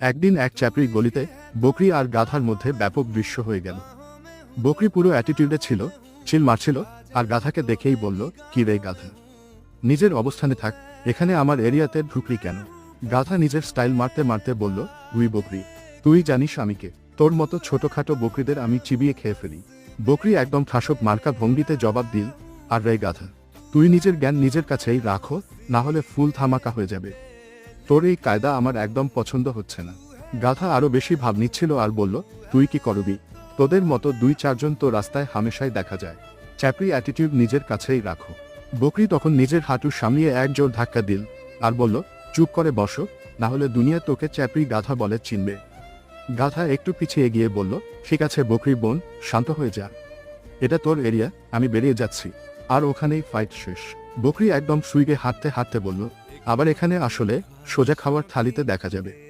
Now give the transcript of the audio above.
একদিন এক চ্যাপড়ি গলিতে বকরি আর গাধার মধ্যে ব্যাপক দৃশ্য হয়ে গেল। বকরি পুরো অ্যাটিটিউডে ছিল, চিল মারছিল আর গাধাকে দেখেই বলল, কি রে গাধা? নিজের অবস্থানে থাক, এখানে আমার এরিয়াতে ঢুকলি কেন? গাধা নিজের স্টাইল মারতে মারতে বলল, উই বকরি, তুই জানিস আমিকে তোর মতো ছোটখাটো বকরিদের আমি চিবিয়ে খেয়ে ফেলি। বকরি একদম ঠাসক মার্কা ভঙ্গিতে জবাব দিল, আর রে গাধা, তুই নিজের জ্ঞান নিজের কাছেই রাখো, না হলে ফুল থামাকা হয়ে যাবে। তোর এই কায়দা আমার একদম পছন্দ হচ্ছে না। গাধা আরও বেশি ভাব নিচ্ছিল আর বলল, তুই কি করবি? তোদের মতো দুই চারজন তো রাস্তায় হামেশাই দেখা যায়। চ্যাপড়ি অ্যাটিটিউড নিজের কাছেই রাখো। বকরি তখন নিজের হাঁটু সামলিয়ে এক জোর ধাক্কা দিল আর বলল, চুপ করে বসো, না হলে দুনিয়া তোকে চ্যাপড়ি গাধা বলে চিনবে। গাধা একটু পিছিয়ে এগিয়ে বলল, ঠিক আছে বকরি বোন, শান্ত হয়ে যা। এটা তোর এরিয়া আমি বেরিয়ে যাচ্ছি। আর ওখানেই ফাইট শেষ। বকরি একদম সুইগে হাঁটতে হাঁটতে বলল আবার এখানে আসলে সোজা খাওয়ার থালিতে দেখা যাবে।